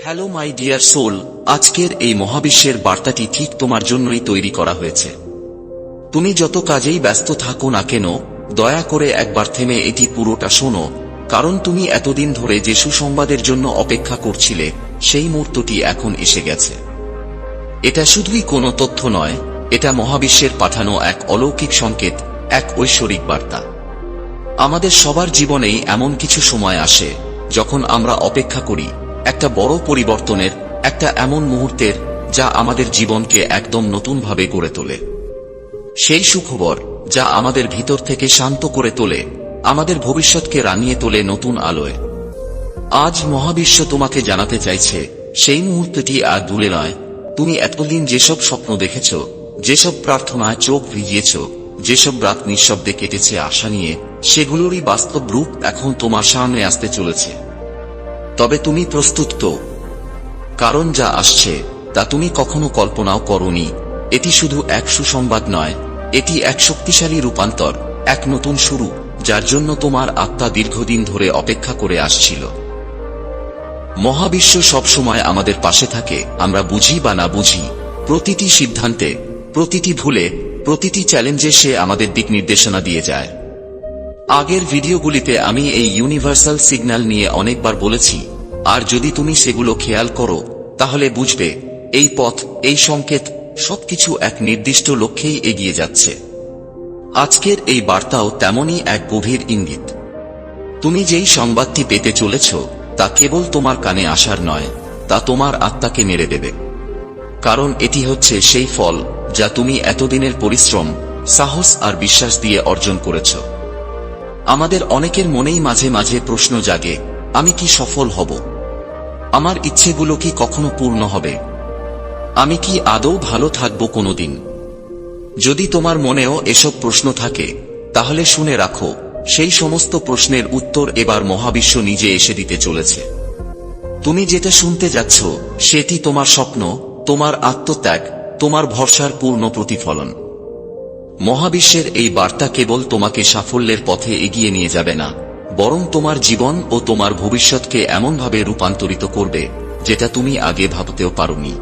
Hello my dear soul আজকের এই মহাবিশ্বের বার্তাটি ঠিক তোমার জন্যই তৈরি করা হয়েছে। তুমি যত কাজেই ব্যস্ত থাকো না কেন, দয়া করে একবার থেমে এটি পুরোটা শোনো, কারণ তুমি এতদিন ধরে যে সুসংবাদের জন্য অপেক্ষা করছিলে, সেই মুহূর্তটি এখন এসে গেছে। এটা শুধুই কোনো তথ্য নয়, এটা মহাবিশ্বের পাঠানো এক অলৌকিক সংকেত, এক ঐশ্বরিক বার্তা। আমাদের সবার জীবনেই এমন কিছু সময় আসে, যখন আমরা অপেক্ষা করি একটা বড় পরিবর্তনের, একটা এমন মুহূর্তের, যা আমাদের জীবনকে একদম নতুনভাবে গড়ে তোলে। সেই সুখবর, যা আমাদের ভিতর থেকে শান্ত করে তোলে, আমাদের ভবিষ্যৎকে রানিয়ে তোলে নতুন আলোয়। আজ মহাবিশ্ব তোমাকে জানাতে চাইছে, সেই মুহূর্তটি আর দূরে নয়। তুমি এতদিন যেসব স্বপ্ন দেখেছ, যেসব প্রার্থনায় চোখ ভিজিয়েছ, যেসব রাত নিঃশব্দে কেটেছে আশা নিয়ে, সেগুলোরই বাস্তব রূপ এখন তোমার সামনে আসতে চলেছে। তবে তুমি প্রস্তুত তো। কারণ যা আসছে, তা তুমি কখনো কল্পনাও করনি। এটি শুধু এক সুসংবাদ নয়, এটি এক শক্তিশালী রূপান্তর, এক নতুন শুরু, যার জন্য তোমার আত্মা দীর্ঘদিন ধরে অপেক্ষা করে আসছিল। মহাবিশ্ব সবসময় আমাদের পাশে থাকে, আমরা বুঝি বা না বুঝি, প্রতিটি সিদ্ধান্তে, প্রতিটি ভুলে, প্রতিটি চ্যালেঞ্জে সে আমাদের দিক নির্দেশনা দিয়ে যায়। আগের ভিডিওগুলিতে আমি এই ইউনিভার্সাল সিগন্যাল নিয়ে অনেকবার বলেছি আর যদি তুমি সেগুলো খেয়াল করো, তাহলে বুঝবে, এই পথ, এই সংকেত সবকিছু এক নির্দিষ্ট লক্ষ্যেই এগিয়ে যাচ্ছে। আজকের এই বার্তাও তেমনই এক গভীর ইঙ্গিত। তুমি যেই সংবাদটি পেতে চলেছ, তা কেবল তোমার কানে আসার নয়, তা তোমার আত্মাকে মেরে দেবে। কারণ এটি হচ্ছে সেই ফল, যা তুমি এতদিনের পরিশ্রম, সাহস আর বিশ্বাস দিয়ে অর্জন করেছ। আমাদের অনেকের মনেই মাঝে মাঝে প্রশ্ন জাগে, আমি কি সফল হব? আমার ইচ্ছেগুলো কি কখনো পূর্ণ হবে? আমি কি আদৌ ভালো থাকব কোনোদিন? যদি তোমার মনেও এসব প্রশ্ন থাকে, তাহলে শুনে রাখো, সেই সমস্ত প্রশ্নের উত্তর এবার মহাবিশ্ব নিজে এসে দিতে চলেছে। তুমি যেটা শুনতে যাচ্ছ, সেটি তোমার স্বপ্ন, তোমার আত্মত্যাগ, তোমার ভরসার পূর্ণ প্রতিফলন। মহাবিশ্বের এই বার্তা কেবল তোমাকে সাফল্যের পথে এগিয়ে নিয়ে যাবে না। বরং তোমার জীবন ও তোমার ভবিষ্যৎকে এমনভাবে রূপান্তরিত করবে, যেটা তুমি আগে ভাবতেও পারোনি।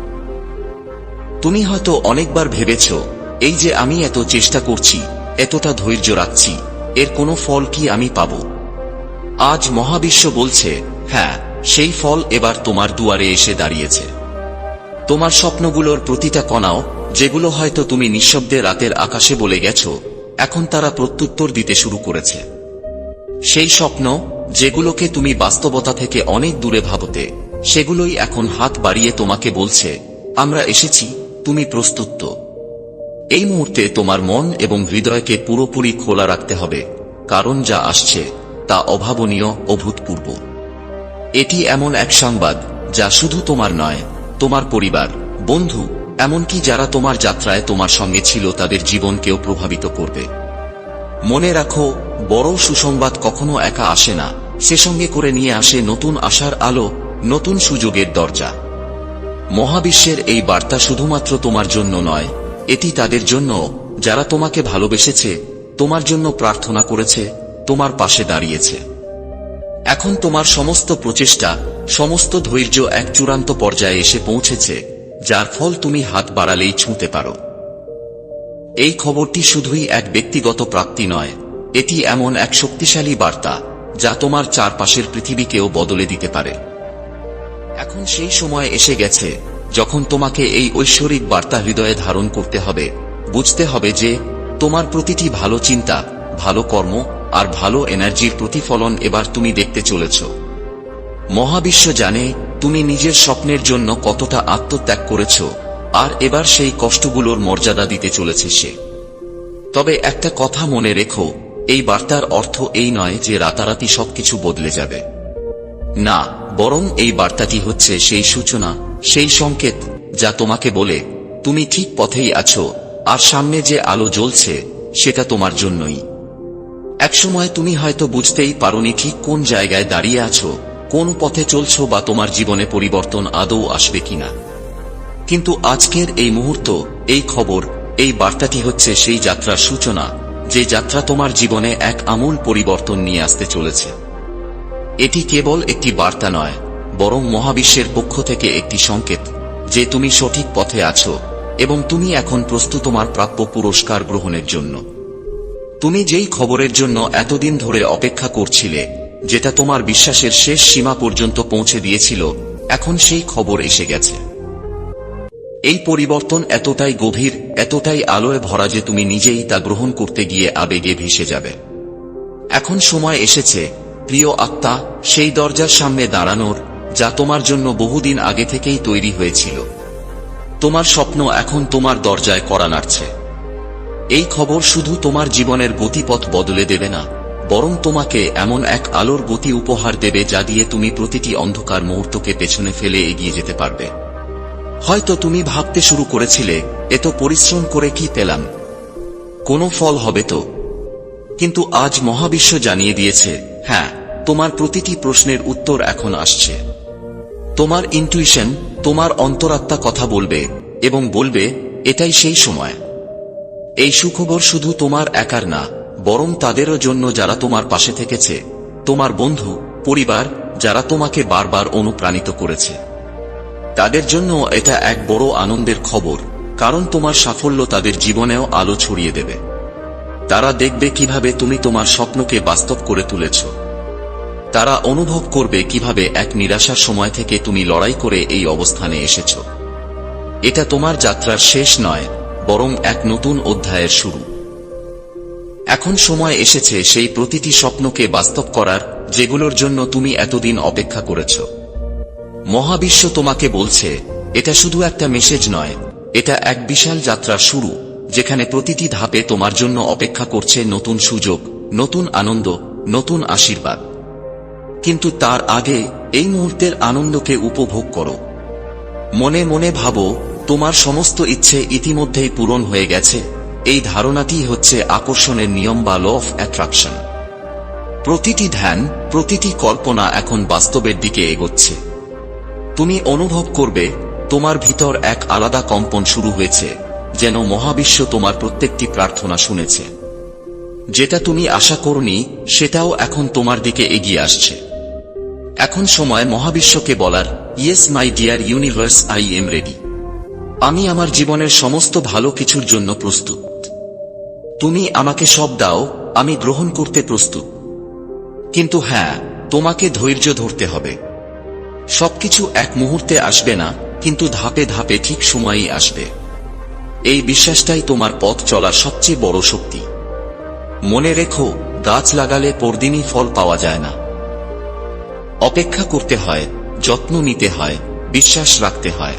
তুমি হয়তো অনেকবার ভেবেছ, এই যে আমি এত চেষ্টা করছি, এতটা ধৈর্য রাখছি, এর কোনো ফল কি আমি পাব? আজ মহাবিশ্ব বলছে হ্যাঁ সেই ফল এবার তোমার দুয়ারে এসে দাঁড়িয়েছে। তোমার স্বপ্নগুলোর প্রতিটা কণাও, যেগুলো হয়তো তুমি নিঃশব্দে রাতের আকাশে বলে গেছ, এখন তারা প্রত্যুত্তর দিতে শুরু করেছে। সেই স্বপ্ন, যেগুলোকে তুমি বাস্তবতা থেকে অনেক দূরে ভাবতে সেগুলোই এখন হাত বাড়িয়ে তোমাকে বলছে, আমরা এসেছি, তুমি প্রস্তুত? এই মুহূর্তে তোমার মন এবং হৃদয়কে পুরোপুরি খোলা রাখতে হবে, কারণ যা আসছে, তা অভাবনীয় অভূতপূর্ব এটি এমন এক সংবাদ, যা শুধু তোমার নয়, তোমার পরিবার, বন্ধু, এমনকি যারা তোমার যাত্রায় তোমার সঙ্গে ছিল তাদের জীবনকেও প্রভাবিত করবে মনে রাখো, বড় সুসংবাদ কখনো একা আসে না। সে সঙ্গে করে নিয়ে আসে নতুন আশার আলো, নতুন সুযোগের দরজা। মহাবিশ্বের এই বার্তা শুধুমাত্র তোমার জন্য নয়, এটি তাদের জন্য। যারা তোমাকে ভালোবেসেছে, তোমার জন্য প্রার্থনা করেছে, তোমার পাশে দাঁড়িয়েছে। এখন তোমার সমস্ত প্রচেষ্টা, সমস্ত ধৈর্য এক চূড়ান্ত পর্যায়ে এসে পৌঁছেছে, যার ফল তুমি হাত বাড়ালেই ছুঁতে পারো। এই খবরটি শুধুই এক ব্যক্তিগত প্রাপ্তি নয়, এটি এমন এক শক্তিশালী বার্তা, যা তোমার চারপাশের পৃথিবীকেও বদলে দিতে পারে। এখন সেই সময় এসে গেছে, যখন তোমাকে এই ঐশ্বরিক বার্তা হৃদয়ে ধারণ করতে হবে, বুঝতে হবে যে, তোমার প্রতিটি ভালো চিন্তা, ভালো কর্ম, আর ভালো এনার্জির প্রতিফলন এবার তুমি দেখতে চলেছ। মহাবিশ্ব জানে, তুমি নিজের স্বপ্নের জন্য কতটা আত্মত্যাগ করেছ আর এবার সেই কষ্টগুলোর মর্যাদা দিতে চলেছে সে। তবে একটা কথা মনে রেখো, এই বার্তার অর্থ এই নয় যে রাতারাতি সবকিছু বদলে যাবে। না, বরং এই বার্তাটি হচ্ছে সেই সূচনা, সেই সংকেত, যা তোমাকে বলে, তুমি ঠিক পথেই আছো, আর সামনে যে আলো জ্বলছে, সেটা তোমার জন্যই। একসময় তুমি হয়তো বুঝতেই পারোনি ঠিক কোন জায়গায় দাঁড়িয়ে আছো, কোন পথে চলছো বা তোমার জীবনে পরিবর্তন আদৌ আসবে কিনা। কিন্তু আজকের এই মুহূর্ত, এই খবর, এই বার্তাটি হচ্ছে সেই যাত্রার সূচনা, যে যাত্রা তোমার জীবনে এক আমূল পরিবর্তন নিয়ে আসতে চলেছে। এটি কেবল একটি বার্তা নয়, বরং মহাবিশ্বের পক্ষ থেকে একটি সংকেত, যে তুমি সঠিক পথে আছো এবং তুমি এখন প্রস্তুত তোমার প্রাপ্য পুরস্কার গ্রহণের জন্য। তুমি যেই খবরের জন্য এতদিন ধরে অপেক্ষা করছিলে, যেটা তোমার বিশ্বাসের শেষ সীমা পর্যন্ত পৌঁছে দিয়েছিল, এখন সেই খবর এসে গেছে। এই পরিবর্তন এতটাই গভীর, এতটাই আলোয় ভরা যে তুমি নিজেই তা গ্রহণ করতে গিয়ে আবেগে ভেসে যাবে। এখন সময় এসেছে, প্রিয় আত্মা, সেই দরজার সামনে দাঁড়ানোর, যা তোমার জন্য বহুদিন আগে থেকেই তৈরি হয়েছিল। তোমার স্বপ্ন এখন তোমার দরজায় করা নাড়ছে। এই খবর শুধু তোমার জীবনের গতিপথ বদলে দেবে না, বরং তোমাকে এমন এক আলোর গতি উপহার দেবে যা দিয়ে তুমি প্রতিটি অন্ধকার মুহূর্তকে পেছনে ফেলে এগিয়ে যেতে পারবে। হয়তো তুমি ভাবতে শুরু করেছিলে, এত পরিশ্রম করে কি পেলাম? কোনো ফল হবে তো? কিন্তু আজ মহাবিশ্ব জানিয়ে দিয়েছে হ্যাঁ তোমার প্রতিটি প্রশ্নের উত্তর এখন আসছে। তোমার ইন্টুইশন তোমার অন্তরাত্মা কথা বলবে, এবং বলবে, এটাই সেই সময়। এই সুখবর শুধু তোমার একার না, বরং তাদেরও জন্য যারা তোমার পাশে থেকেছে, তোমার বন্ধু, পরিবার, যারা তোমাকে বারবার অনুপ্রাণিত করেছে। তাদের জন্য এটা এক বড় আনন্দের খবর, কারণ তোমার সাফল্য তাদের জীবনেও আলো ছড়িয়ে দেবে। তারা দেখবে কীভাবে তুমি তোমার স্বপ্নকে বাস্তব করে তুলেছ। তারা অনুভব করবে কীভাবে এক নিরাশার সময় থেকে তুমি লড়াই করে এই অবস্থানে এসেছ। এটা তোমার যাত্রার শেষ নয়, বরং এক নতুন অধ্যায়ের শুরু। এখন সময় এসেছে সেই প্রতিটি স্বপ্নকে বাস্তব করার, যেগুলোর জন্য তুমি এতদিন অপেক্ষা করেছ। মহাবিশ্ব তোমাকে বলছে, এটা শুধু একটা মেসেজ নয়, এটা এক বিশাল যাত্রা শুরু, যেখানে প্রতিটি ধাপে তোমার জন্য অপেক্ষা করছে নতুন সুযোগ, নতুন আনন্দ, নতুন আশীর্বাদ। কিন্তু তার আগে এই মুহূর্তের আনন্দকে উপভোগ করো। মনে মনে ভাবো, তোমার সমস্ত ইচ্ছে ইতিমধ্যেই পূরণ হয়ে গেছে, এই ধারণাটি হচ্ছে আকর্ষণের নিয়ম বা ল অফ অ্যাট্রাকশন প্রতিটি ধ্যান, প্রতিটি কল্পনা এখন বাস্তবের দিকে এগোচ্ছে। তুমি অনুভব করবে, তোমার ভিতর এক আলাদা কম্পন শুরু হয়েছে, যেন মহাবিশ্ব তোমার প্রত্যেকটি প্রার্থনা শুনেছে। যেটা তুমি আশা করনি, সেটাও এখন তোমার দিকে এগিয়ে আসছে। এখন সময় মহাবিশ্বকে বলার yes my dear universe I am ready আমি আমার জীবনের সমস্ত ভালো কিছুর জন্য প্রস্তুত। তুমি আমাকে সব দাও, আমি গ্রহণ করতে প্রস্তুত। কিন্তু হ্যাঁ তোমাকে ধৈর্য ধরতে হবে। সবকিছু এক মুহূর্তে আসবে না, কিন্তু ধাপে ধাপে ঠিক সময়ই আসবে। এই বিশ্বাসটাই তোমার পথ চলার সবচেয়ে বড় শক্তি। মনে রেখো, গাছ লাগালে পরদিনই ফল পাওয়া যায় না। অপেক্ষা করতে হয়, যত্ন নিতে হয়, বিশ্বাস রাখতে হয়।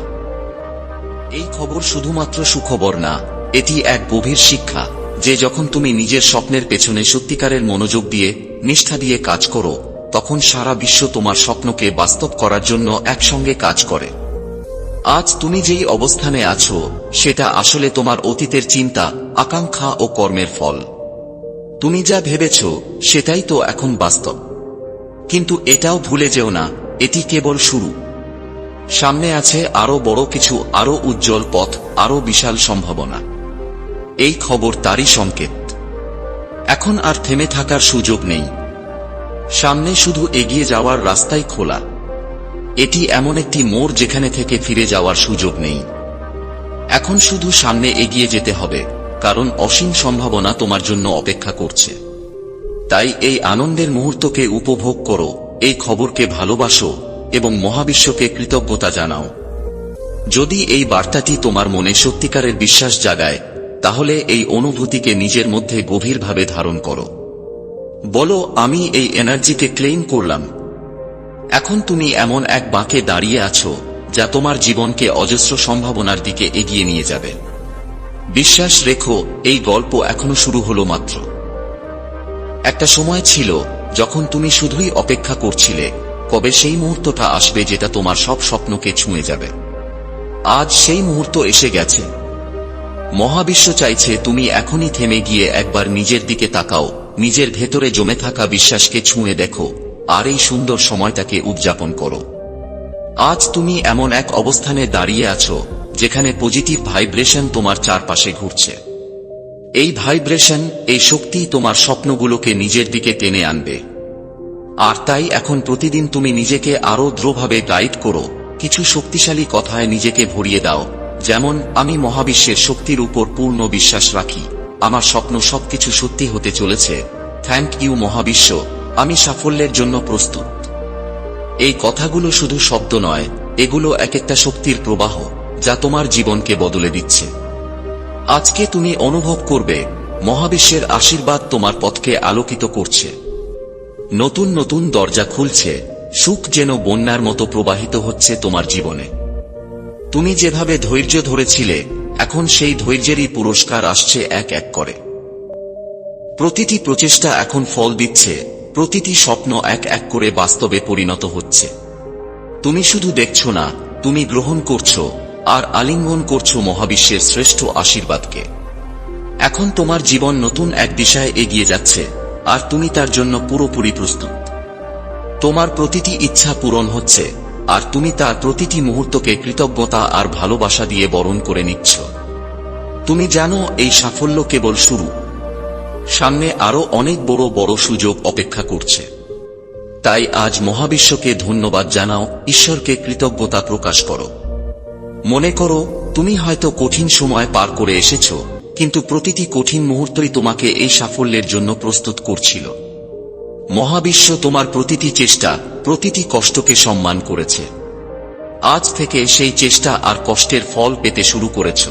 এই খবর শুধুমাত্র সুখবর না, এটি এক গভীর শিক্ষা, যে যখন তুমি নিজের স্বপ্নের পেছনে সত্যিকারের মনোযোগ দিয়ে, নিষ্ঠা দিয়ে কাজ করো তখন সারা বিশ্ব তোমার স্বপ্নকে বাস্তব করার জন্য একসঙ্গে কাজ করে। আজ তুমি যেই অবস্থানে আছো, সেটা আসলে তোমার অতীতের চিন্তা, আকাঙ্ক্ষা ও কর্মের ফল। তুমি যা ভেবেছ, সেটাই তো এখন বাস্তব। কিন্তু এটাও ভুলে যেও না, এটি কেবল শুরু। সামনে আছে আরও বড় কিছু, আরও উজ্জ্বল পথ, আরও বিশাল সম্ভাবনা। এই খবর তারই সংকেত। এখন আর থেমে থাকার সুযোগ নেই। সামনে শুধু এগিয়ে যাওয়ার রাস্তাই খোলা। এটি এমন একটি মোড় যেখানে থেকে ফিরে যাওয়ার সুযোগ নেই। এখন শুধু সামনে এগিয়ে যেতে হবে, কারণ অসীম সম্ভাবনা তোমার জন্য অপেক্ষা করছে। তাই এই আনন্দের মুহূর্তকে উপভোগ করো, এই খবরকে ভালোবাসো এবং মহাবিশ্বকে কৃতজ্ঞতা জানাও। যদি এই বার্তাটি তোমার মনে সত্যিকারের বিশ্বাস জাগায়, তাহলে এই অনুভূতিকে নিজের মধ্যে গভীরভাবে ধারণ করো। বলো, আমি এই এনার্জিকে ক্লেইম করলাম। এখন তুমি এমন এক বাঁকে দাঁড়িয়ে আছো, যা তোমার জীবনকে অজস্র সম্ভাবনার দিকে এগিয়ে নিয়ে যাবে। বিশ্বাস রেখো, এই গল্প এখনও শুরু হলো মাত্র। একটা সময় ছিল, যখন তুমি শুধুই অপেক্ষা করছিলে, কবে সেই মুহূর্তটা আসবে যেটা তোমার সব স্বপ্নকে ছুঁয়ে যাবে। আজ সেই মুহূর্ত এসে গেছে। মহাবিশ্ব চাইছে তুমি এখনই থেমে গিয়ে একবার নিজের দিকে তাকাও। নিজের ভেতরে জমে থাকা বিশ্বাসকে ছুঁয়ে দেখো, আর এই সুন্দর সময়টাকে উদযাপন করো। আজ তুমি এমন এক অবস্থানে দাঁড়িয়ে আছো, যেখানে পজিটিভ ভাইব্রেশন তোমার চারপাশে ঘুরছে। এই ভাইব্রেশন এই শক্তি তোমার স্বপ্নগুলোকে নিজের দিকে টেনে আনবে। আর তাই এখন প্রতিদিন তুমি নিজেকে আরও দৃঢ়ভাবে গাইড করো, কিছু শক্তিশালী কথায় নিজেকে ভরিয়ে দাও, যেমন, আমি মহাবিশ্বের শক্তির উপর পূর্ণ বিশ্বাস রাখি। আমার স্বপ্ন সবকিছু সত্যি হতে চলেছে। থ্যাংক ইউ মহাবিশ্ব। আমি সাফল্যের জন্য প্রস্তুত। এই কথাগুলো শুধু শব্দ নয়, এগুলো এক একটা শক্তির প্রবাহ, যা তোমার জীবনকে বদলে দিচ্ছে। আজকে তুমি অনুভব করবে, মহাবিশ্বের আশীর্বাদ তোমার পথকে আলোকিত করছে। নতুন নতুন দরজা খুলছে, সুখ যেন বন্যার মতো প্রবাহিত হচ্ছে তোমার জীবনে। তুমি যেভাবে ধৈর্য ধরেছিলে এখন সেই ধৈর্যেরই পুরস্কার আসছে এক এক করে। প্রতিটি প্রচেষ্টা এখন ফল দিচ্ছে, প্রতিটি স্বপ্ন এক এক করে বাস্তবে পরিণত হচ্ছে। তুমি শুধু দেখছ না, তুমি গ্রহণ করছ, আর আলিঙ্গন করছ মহাবিশ্বের শ্রেষ্ঠ আশীর্বাদকে। এখন তোমার জীবন নতুন এক দিশায় এগিয়ে যাচ্ছে, আর তুমি তার জন্য পুরোপুরি প্রস্তুত। তোমার প্রতিটি ইচ্ছা পূরণ হচ্ছে আর তুমি তার প্রতিটি মুহূর্তকে কৃতজ্ঞতা আর ভালোবাসা দিয়ে বরণ করে নিচ্ছ। তুমি জানো এই সাফল্য কেবল শুরু। সামনে আরও অনেক বড় বড় সুযোগ অপেক্ষা করছে। তাই আজ মহাবিশ্বকে ধন্যবাদ জানাও, ঈশ্বরকে কৃতজ্ঞতা প্রকাশ করো। মনে করো, তুমি হয়তো কঠিন সময় পার করে এসেছ, কিন্তু প্রতিটি কঠিন মুহূর্তই তোমাকে এই সাফল্যের জন্য প্রস্তুত করছিল। মহাবিশ্ব তোমার প্রতিটি চেষ্টা, প্রতিটি কষ্টকে সম্মান করেছে। আজ থেকে সেই চেষ্টা আর কষ্টের ফল পেতে শুরু করেছ।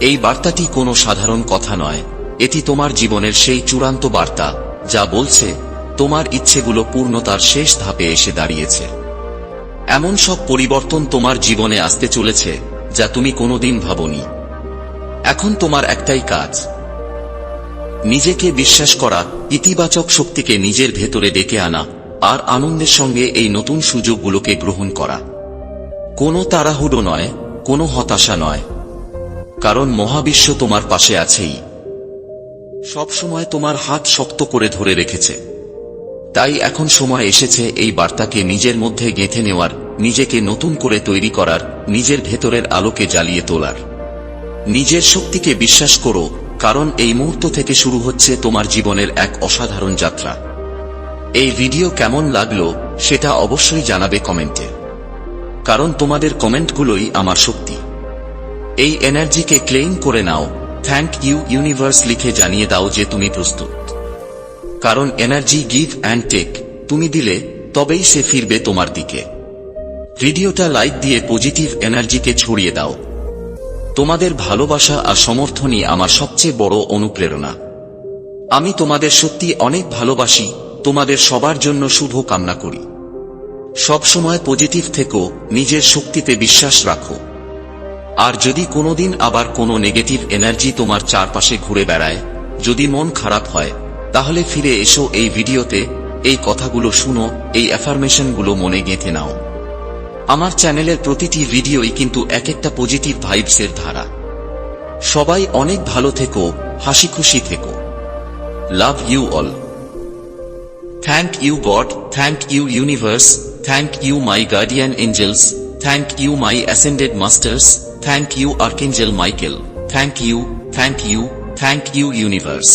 এই বার্তাটি কোনো সাধারণ কথা নয়, এটি তোমার জীবনের সেই চূড়ান্ত বার্তা, যা বলছে, তোমার ইচ্ছেগুলো পূর্ণতার শেষ ধাপে এসে দাঁড়িয়েছে। এমন সব পরিবর্তন তোমার জীবনে আসতে চলেছে, যা তুমি কোনোদিন ভাবনি। এখন তোমার একটাই কাজ। নিজেকে বিশ্বাস করা ইতিবাচক শক্তিকে নিজের ভেতরে ডেকে আনা আর আনন্দের সঙ্গে এই নতুন সুযোগগুলোকে গ্রহণ করা। কোনো তাড়াহুড়ো নয়, কোনো হতাশা নয়। কারণ মহাবিশ্ব তোমার পাশে আছেই। সবসময় তোমার হাত শক্ত করে ধরে রেখেছে। তাই এখন সময় এসেছে এই বার্তাকে নিজের মধ্যে গেঁথে নেওয়ার, নিজেকে নতুন করে তৈরি করার, নিজের ভেতরের আলোকে জ্বালিয়ে তোলার। নিজের শক্তিকে বিশ্বাস করো কারণ এই মুহূর্ত থেকে শুরু হচ্ছে তোমার জীবনের এক অসাধারণ যাত্রা। এই ভিডিও কেমন লাগল সেটা অবশ্যই জানাবে কমেন্টে। কারণ তোমাদের কমেন্টগুলোই আমার শক্তি। এই এনার্জিকে ক্লেইম করে নাও, থ্যাংক ইউ ইউনিভার্স লিখে জানিয়ে দাও যে তুমি প্রস্তুত। কারণ এনার্জি গিভ অ্যান্ড টেক, তুমি দিলে, তবেই সে ফিরবে তোমার দিকে। ভিডিওটা লাইক দিয়ে পজিটিভ এনার্জিকে ছড়িয়ে দাও। তোমাদের ভালোবাসা আর সমর্থনই আমার সবচেয়ে বড় অনুপ্রেরণা। আমি তোমাদের সত্যি অনেক ভালোবাসি, তোমাদের সবার জন্য শুভ কামনা করি। সবসময় পজিটিভ থেকো, নিজের শক্তিতে বিশ্বাস রাখো। আর যদি কোনোদিন আবার কোনো নেগেটিভ এনার্জি তোমার চারপাশে ঘুরে বেড়ায়, যদি মন খারাপ হয়, তাহলে ফিরে এসো এই ভিডিওতে, এই কথাগুলো শুনো, এই অ্যাফার্মেশনগুলো মনে গেঁথে নাও। আমার চ্যানেলের প্রতিটি ভিডিওই কিন্তু এক একটা পজিটিভ ভাইবসের ধারা। সবাই অনেক ভালো থেকো, হাসি খুশি থেকো। Love you all thank you God thank you universe thank you my guardian angels thank you my ascended masters thank you archangel Michael thank you thank you thank you universe